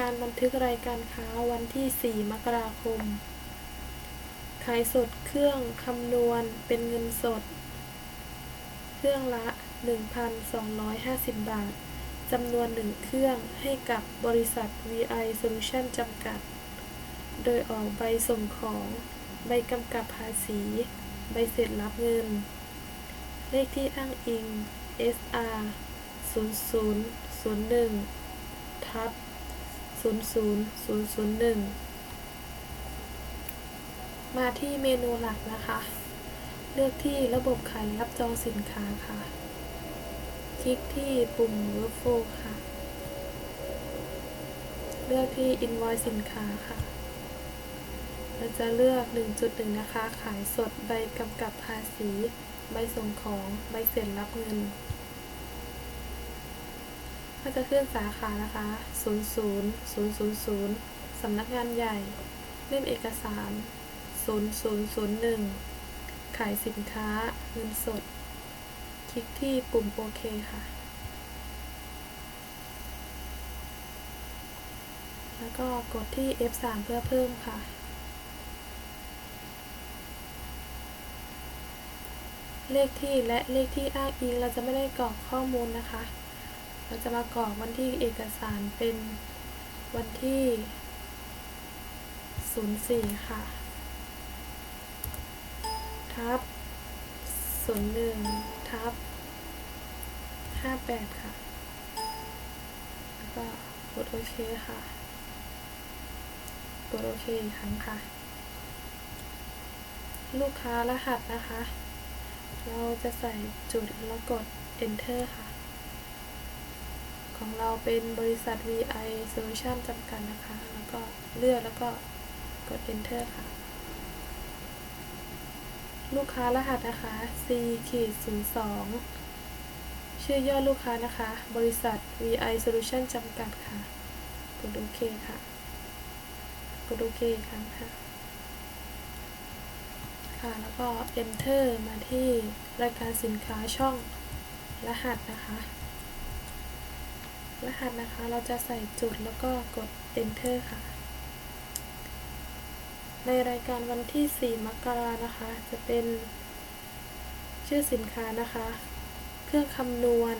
การบันทึกรายการค้าวันที่ 4 มกราคม ขายสดเครื่องคำนวณเป็นเงินสด เครื่องละ 1,250 บาท จำนวน1เครื่องให้กับบริษัท VI Solution จำกัด โดยออกใบส่งของ ใบกำกับภาษี ใบเสร็จรับเงิน เลขที่อ้างอิง SR 0001ทับ 00001มาที่เมนูหลักนะคะ เลือกที่ระบบขายรับจองสินค้าค่ะ คลิกที่ปุ่ม Workflow ค่ะ เลือกที่ Invoice สินค้าค่ะเราจะเลือก 1.1 นะคะ ขายสดใบกำกับภาษี ใบส่งของ ใบเสร็จรับเงิน ก็จะขึ้นสาขานะคะ 00000สำนักงานใหญ่ เล่มเอกสาร 0001 ขายสินค้า เงินสด คลิกที่ปุ่มโอเคค่ะ แล้วก็กดที่ F3 เพื่อเพิ่มค่ะเลขที่และเลขที่อ้างอิงเราจะไม่ได้กรอกข้อมูลนะคะ เราจะมากรอกวันที่เอกสารเป็นวันที่ 04 ค่ะ ทับ 01 ทับ 58 ค่ะ แล้วก็กดโอเคค่ะ กดโอเคอีกครั้งค่ะ ลูกค้ารหัสนะคะ เราจะใส่จุดแล้วกด enter ค่ะ ของเราเป็นบริษัท VI Solution จำกัดนะคะ แล้วก็เลือกแล้วก็กด enter ค่ะ ลูกค้ารหัสนะคะ C ขีด02ชื่อย่อลูกค้านะคะ บริษัท VI Solution จำกัดค่ะ กดโอเคค่ะ กดโอเคครั้งค่ะ ค่ะ แล้วก็ enter มาที่รายการสินค้าช่องรหัสนะคะ รหัสนะคะ เราจะใส่จุดแล้วก็กด enter ค่ะ ในรายการวันที่ 4 มกรานะคะ จะเป็นชื่อสินค้านะคะ เครื่องคำนวณ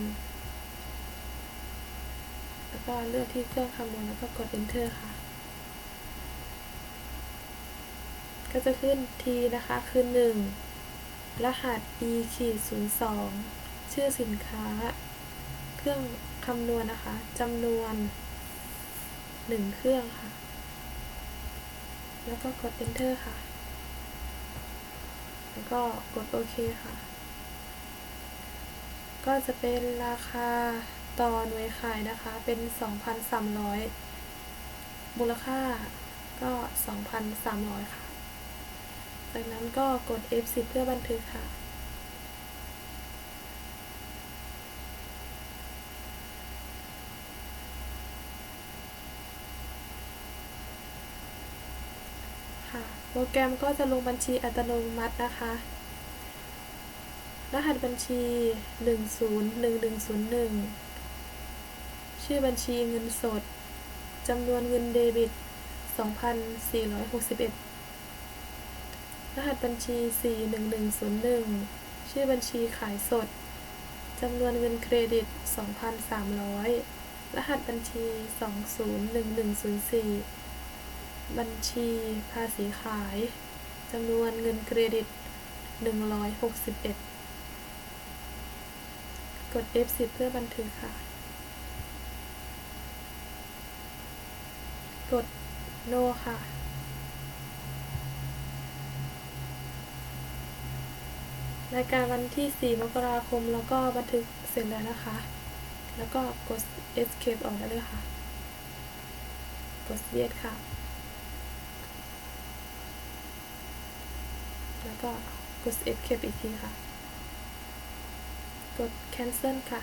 แล้วก็เลือกที่เครื่องคำนวณแล้วก็กด enter ค่ะ ก็จะขึ้น T นะคะ คือ 1 รหัส E ขีด02 ชื่อสินค้า เครื่อง คำนวณนะคะจำนวน1เครื่องค่ะ แล้วก็กด enter ค่ะ แล้วก็กดโอเคค่ะ ก็จะเป็นราคาต่อหน่วยขายนะคะ เป็น 2,300 มูลค่าก็ 2,300 ค่ะ จากนั้นก็กด F10 เพื่อบันทึกค่ะ ค่ะ โป รแกรมก็จะลงบัญชีอัตโนมัตินะคะ รหัสบัญชี 101101 ชื่อบัญชีเงินสด จำนวนเงินเดบิต 2,461 รหัสบัญชี 41101 ชื่อบัญชีขายสด จำนวนเงินเครดิต 2,300 รหัสบัญชี 201104 บัญชีภาษีขายจำนวนเงินเครดิต 161 กด F10 เพื่อบันทึกค่ะ กด No ค่ะ รายการวันที่ 4 มกราคม แล้วก็บันทึกเสร็จแล้วนะคะ แล้วก็กด Escape ออกได้เลยค่ะ กด Yes ค่ะ แล้วก็กด Escape อีกทีค่ะ กด Cancel ค่ะ